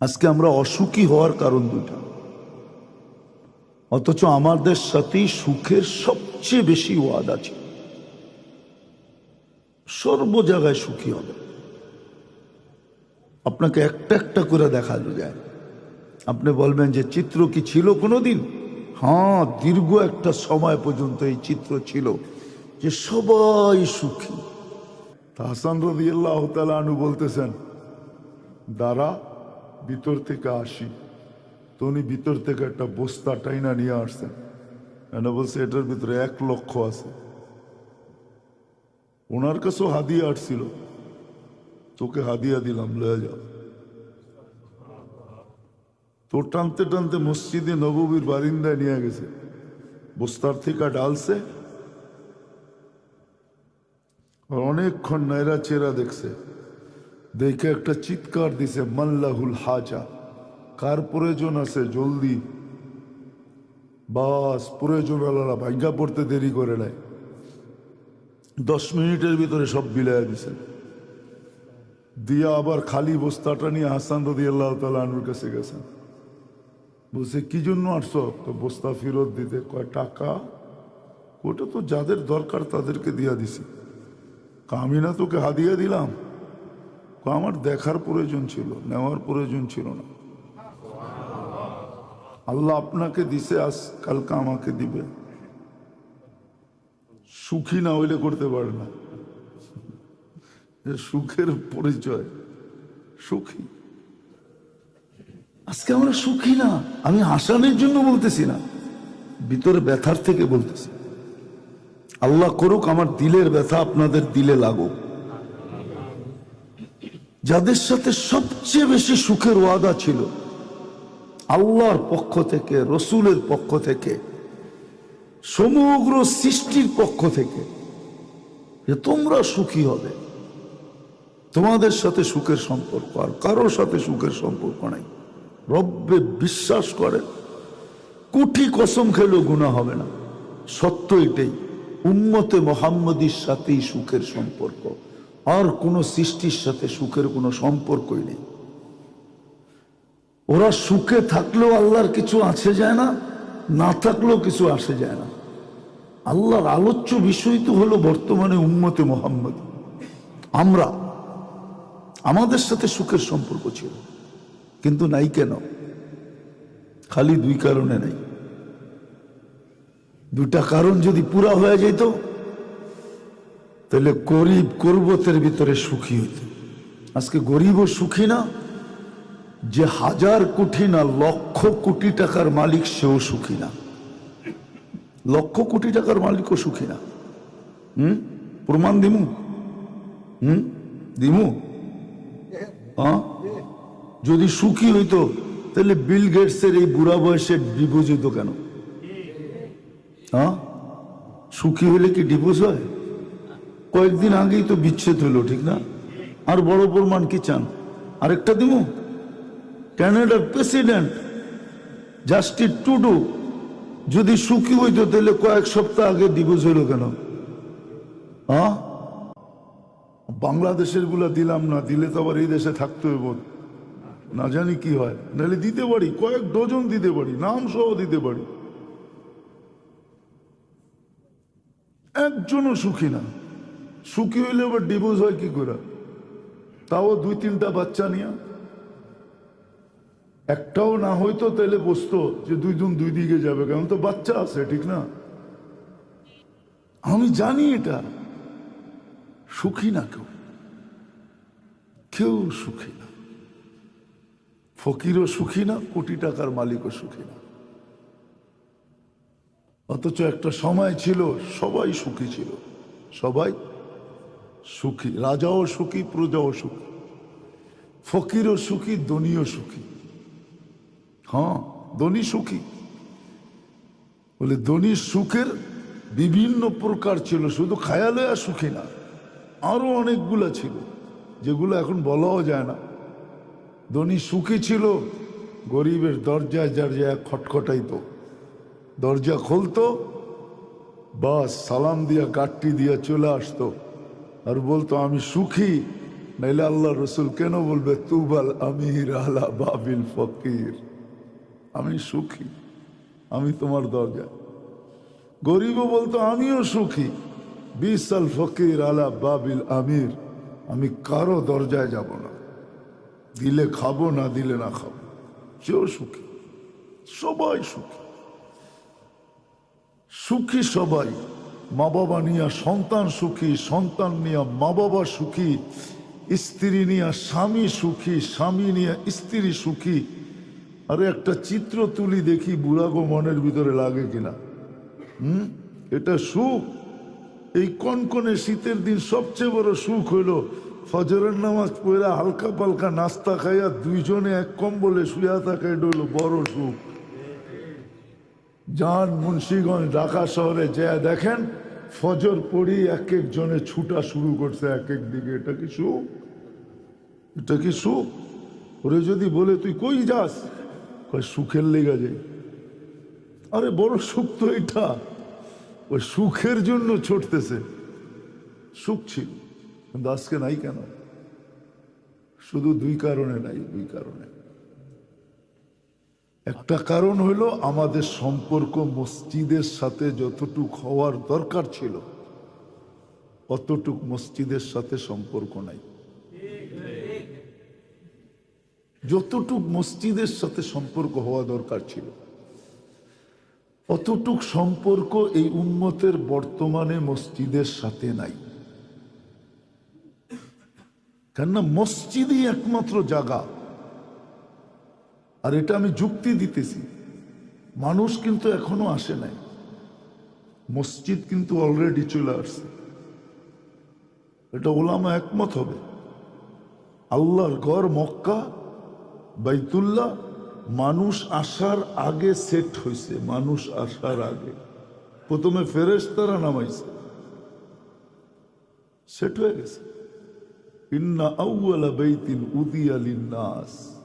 আজকে আমরা অসুখী হওয়ার কারণ দুটা অথচ আমাদের সাথেই সুখের সবচেয়ে বেশি ওয়াদ আছে। সর্ব জায়গায় সুখী হবে। আপনাকে একটা একটা করে দেখানো যায়। আপনি বলবেন যে চিত্র কি ছিল কোনোদিন? হ্যাঁ দীর্ঘ একটা সময় পর্যন্ত এই চিত্র ছিল যে সবাই সুখী। হাসান রদি আল্লাহ আনু বলতেছেন দ্বারা ভিতর থেকে আসি। তো উনি ভিতর থেকে একটা বস্তা টাইনা নিয়ে আসছেন। এনে বলছে, এটার ভিতরে এক লক্ষ আছে। ওনার কাছেও হাদিয়া আসছিল। তোকে হাদিয়া দিলাম, লয়ে যাও। তো টানতে টানতে মসজিদে নববীর বারিন্দায় নিয়ে গেছে। বস্তার থেকে ডালছে। অনেকক্ষণ নাইরা চেরা দেখছে। দেখে একটা চিৎকার দিছে মাল্লাহুল হাজা কার প্রয়োজন আছে জলদি? বাস প্রয়োজন আলাদা ভাগ্যা পড়তে দেরি করে নেয় দশ মিনিটের ভিতরে সব বিলায় দিছে। দিয়া আবার খালি বস্তাটা নিয়ে হাসান রদি আল্লাহ তালুর কাছে গেছেন বলছে কি জন্য আসছো? তো বস্তা ফেরত দিতে কয় টাকা ওটা তো যাদের দরকার তাদেরকে দিয়া দিছি। কয়, আমি না তোকে হাদিয়া দিলাম? আমার দেখার প্রয়োজন ছিল, নেওয়ার প্রয়োজন ছিল না। আল্লাহ আপনাকে দিছে, আজ কালকে আমাকে দিবে। সুখী না হইলে করতে পারে না। সুখের পরিচয়। সুখী। আজকে আমরা সুখী না, আমি হাসানের জন্য বলতেছি না, ভিতরে ব্যথার থেকে বলতেছি। আল্লাহ করুক, আমার দিলের ব্যথা আপনাদের দিলে লাগুক। যাদের সাথে সবচেয়ে বেশি সুখের ওয়াদা ছিল, আল্লাহর পক্ষ থেকে, রসুলের পক্ষ থেকে, সমগ্র সৃষ্টির পক্ষ থেকে যে তোমরা সুখী হবে। তোমাদের সাথে সুখের সম্পর্ক, আর কারোর সাথে সুখের সম্পর্ক নাই। রব্বে বিশ্বাস করে কোটি কসম খেলেও গুণা হবে না। সত্য এটাই, উম্মতে মোহাম্মদীর সাথেই সুখের সম্পর্ক। আর কোনো সৃষ্টির সাথে সুখের কোনো সম্পর্কই নেই। ওরা সুখে থাকলেও আল্লাহর কিছু আছে যায় না না থাকলেও কিছু আসে যায় না। আল্লাহর আলোচ্য বিষয় তো হলো বর্তমানে উম্মতে মোহাম্মদ। আমরা, আমাদের সাথে সুখের সম্পর্ক ছিল, কিন্তু নাই কেন? খালি দুই কারণে নাই। দুটা কারণ যদি পুরা হয়ে যেত তাহলে গরিব করবতের ভিতরে সুখী হইত। আজকে গরিব ও সুখী না, যে হাজার কোটি না লক্ষ কোটি টাকার মালিক সেও সুখী না। লক্ষ কোটি টাকার মালিকও সুখী না। হুম? প্রমাণ দিমু? হুম? দিমু? যদি সুখী হইতো, তাহলে বিল গেটসের এই বুড়া বয়সে ডিভোর্স হইতো কেন? হ্যাঁ সুখী হইলে কি ডিভোর্স হয়? কয়েকদিন আগেই তো বিচ্ছেদ হলো, ঠিক না? আর বড় প্রমাণ কি চান? আরেকটা দিব ক্যানাডার প্রেসিডেন্ট জাস্টিস টুডু যদি সুখী হইতো, তাহলে কয়েক সপ্তাহ আগে ডিভোর্স হইল কেন? হ্যাঁ বাংলাদেশেরগুলা দিলাম না, দিলে তো আবার এই দেশে থাকতে হইব। না জানি কি হয়। নাহলে দিতে পারি, কয়েক ডজন দিতে পারি, নাম সহ দিতে পারি। একজনও সুখী না। সুখী হইলে আবার ডিভোর্স হয় কি করে? তাও দুই তিনটা বাচ্চা নিয়ে। একটাও না হইতো তাহলে বসতো যে দুইজন দুই দিকে যাবে, কারণ তো বাচ্চা আছে, ঠিক না? আমি জানি এটা। সুখী না কেউ? কেউ সুখী না। ফকিরও সুখী না, কোটি টাকার মালিকও সুখী না। অথচ একটা সময় ছিল, সবাই সুখী ছিল। সবাই সুখী, রাজাও সুখী, প্রজাও সুখী। ফকিরও সুখী, ধনীও সুখী। হ্যাঁ ধনী সুখী। বলে ধনী সুখের বিভিন্ন প্রকার ছিল, শুধু খায়ালে আর সুখী না, আরও অনেকগুলো ছিল, যেগুলো এখন বলাও যায় না। ধনী সুখী ছিল, গরিবের দরজায় দরজায় খটখটাইতো। দরজা খুলতো, বাস সালাম দিয়া কাটটি দিয়া চলে আসতো। আর বলতো, আমি সুখী। নাইলে আল্লাহ রসুল কেন বলবে, তুবাল আমির আলা বাবিল ফকির? আমি সুখী, আমি তোমার দরজা গরিবও বলতো, আমিও সুখী। বিশাল ফকির আলা বাবিল আমির, আমি কারও দরজায় যাব না। দিলে খাব, না দিলে না খাব। সেও সুখী, সবাই সুখী। সুখী সবাই। মা বাবা নিয়ে সন্তান সুখী, সন্তান নিয়ে মা বাবা সুখী, স্ত্রী নিয়ে স্বামী সুখী, স্বামী নিয়ে স্ত্রী সুখী। আরে একটা চিত্র তুলি দেখি বুড়াগো মনের ভিতরে লাগে কিনা। হুম? এটা সুখ। এই কনকনে শীতের দিন সবচেয়ে বড় সুখ হইল ফজরের নামাজ পড়া হালকা পালকা নাস্তা খাইয়া দুইজনে এক কম্বলে শুয়া থাকা এটা বড় সুখ। যান মুন্সীগঞ্জ, ঢাকা শহরে যা দেখেন, ফজর পড়ি এক জনে ছুটা শুরু করছে এক এক দিকে। এটা কি সুখ? এটা কি সুখ? ওরে যদি বলে, তুই কই যাস? কয়, সুখের লেগে যাই আরে, বড় সুখ তো এটা। ওই সুখের জন্য ছুটতেছে। সুখ ছিল, কিন্তু আজকে নাই কেন? শুধু দুই কারণে নাই, দুই কারণে। একটা কারণ হলো আমাদের সম্পর্ক মসজিদের সাথে যতটুক হওয়ার দরকার ছিল, অতটুক মসজিদের সাথে সম্পর্ক নাই। যতটুক মসজিদের সাথে সম্পর্ক হওয়া দরকার ছিল, অতটুক সম্পর্ক এই উন্মতের বর্তমানে মসজিদের সাথে নাই। কেননা মসজিদই একমাত্র জায়গা। আর এটা আমি যুক্তি দিতেছি। মানুষ কিন্তু এখনও আসে নাই। মসজিদ কিন্তু অলরেডি চলে আসছে। এটা ওলামা একমত হবে। আল্লাহর গড় মক্কা, বাইতুল্লাহ, মানুষ আসার আগে সেট হয়েছে মানুষ আসার আগে। প্রথমে ফেরেশতারা নামাইছে। সেট হয়ে গেছে। ইন্না আউয়ালা বাইতিন উদিয়া লিন্নাস।